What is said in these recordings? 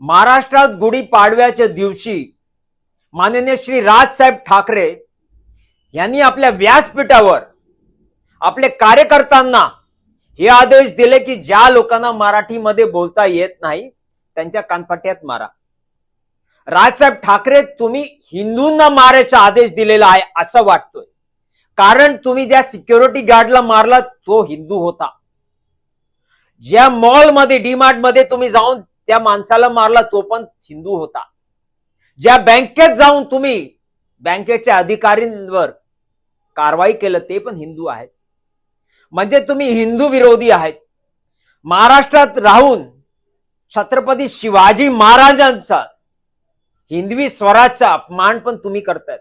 महाराष्ट्रात गुढीपाडव्याच्या दिवशी माननीय श्री राजसाहेब ठाकरे यांनी आपल्या व्यासपीठावर आपले कार्यकर्त्यांना हे आदेश दिले की ज्या लोकांना मराठीमध्ये बोलता येत नाही त्यांच्या कानफट्यात मारा. राजसाहेब ठाकरे तुम्ही हिंदूंना मारायचा आदेश दिलेला आहे असं वाटतोय. कारण तुम्ही ज्या सिक्युरिटी गार्डला मारला तो हिंदू होता. ज्या मॉलमध्ये डीमार्टमध्ये तुम्ही जाऊन त्या माणसाला मारला तो पण हिंदू होता. ज्या बँकेत जाऊन तुम्ही बँकेच्या अधिकारींवर कारवाई केलं ते पण हिंदू आहेत. म्हणजे तुम्ही हिंदू विरोधी आहेत. महाराष्ट्रात राहून छत्रपती शिवाजी महाराजांचा हिंदवी स्वराचा अपमान पण तुम्ही करतायत.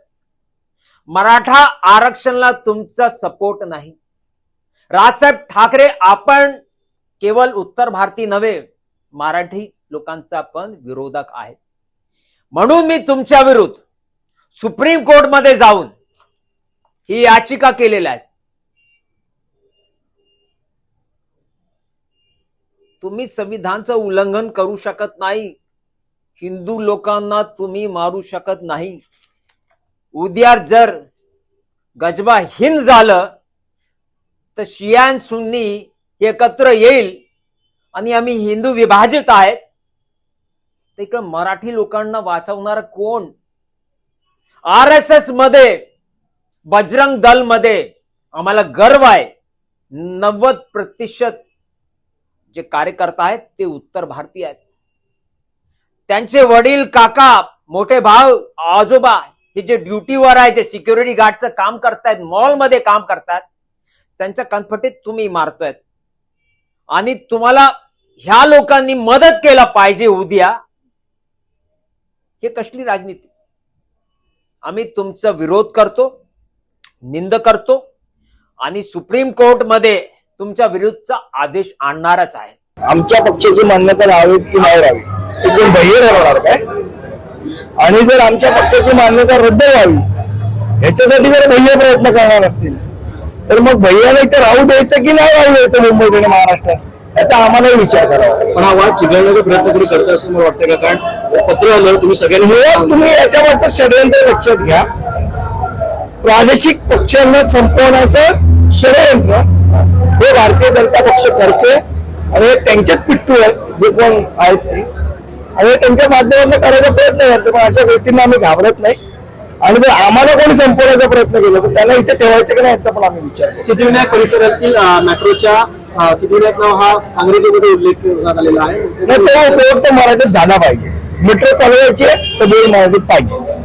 मराठा आरक्षणाला तुमचा सपोर्ट नाही. राजसाहेब ठाकरे आपण केवळ उत्तर भारतीय नव्हे मराठी लोकांचा पण विरोधक आहे. म्हणून मी तुमच्या विरुद्ध सुप्रीम कोर्टमध्ये जाऊन ही याचिका केलेल्या आहे तुम्ही संविधानचं उल्लंघन करू शकत नाही. हिंदू लोकांना तुम्ही मारू शकत नाही. उद्या जर गजबा हिंद झालं तर शियान सुन्नी एकत्र येईल. आणि आम्ही हिंदू विभाजित आहेत. तर इकडं मराठी लोकांना वाचवणार कोण? आर एस एसमध्ये बजरंग दलमध्ये आम्हाला गर्व आहे. नव्वद प्रतिशत जे कार्यकर्ता आहेत ते उत्तर भारतीय आहेत. त्यांचे वडील काका मोठे भाऊ आजोबा हे जे ड्युटीवर आहे जे सिक्युरिटी गार्डचं काम करतायत मॉलमध्ये काम करतात त्यांच्या कनफटीत तुम्ही मारतायत. आणि तुम्हाला ह्या लोकांनी मदत केला पाहिजे उद्या हे कसली राजनीती? आम्ही तुमचा विरोध करतो निंद करतो आणि सुप्रीम कोर्टमध्ये तुमच्या विरुद्धचा आदेश आणणारच आहे. आमच्या पक्षाची मान्यता राहावी की नाही राहावी? एकदम बहिर राहणार काय? आणि जर आमच्या पक्षाची मान्यता रद्द व्हावी ह्याच्यासाठी जर भैया प्रयत्न करणार असतील तर मग भैयाला इथे राहू द्यायचं की नाही राहू द्यायचं मुंबईत आणि महाराष्ट्रात? याचा आम्हालाही विचार करावा पण हा वाद चिघळण्याचा प्रयत्न कोणी करत असं मला वाटतं का? कारण पत्र आलं तुम्ही सगळ्यांनी मुळात तुम्ही याच्यावरचं षडयंत्र लक्षात घ्या. प्रादेशिक पक्षांना संपवण्याचं षडयंत्र हे भारतीय जनता पक्ष करते आणि हे त्यांच्याच पिट्टू आहेत जे कोण आहेत ते. आणि हे त्यांच्या माध्यमातून करायचा प्रयत्न करते पण अशा गोष्टींना आम्ही घाबरत नाही. आणि जर आम्हाला कोणी संपवण्याचा प्रयत्न केला तर त्याला इथे ठेवायचं की नाही याचा पण आम्ही विचार. सिद्धिविनायक परिसरातील मेट्रोच्या सिद्धिविनायक नाव हा अंग्रेजीमध्ये उल्लेख करण्यात आलेला आहे. मग तो उपयोग तर मराठीत झाला पाहिजे. मेट्रो चालवायची तर बोल मराठीत पाहिजेच.